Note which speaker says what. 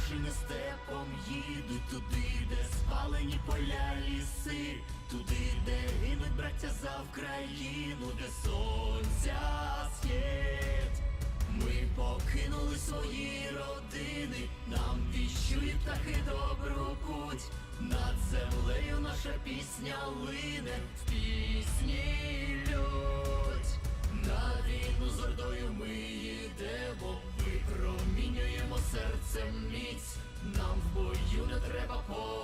Speaker 1: машини степом їдуть туди, де спалені поля ліси, туди, де гинуть браття за Вкраїну, де сонця схід. Ми покинули свої родини, нам віщують птахи добру путь. Над землею наша пісня лине, в пісні серцем міць. Нам в бою не треба полонених,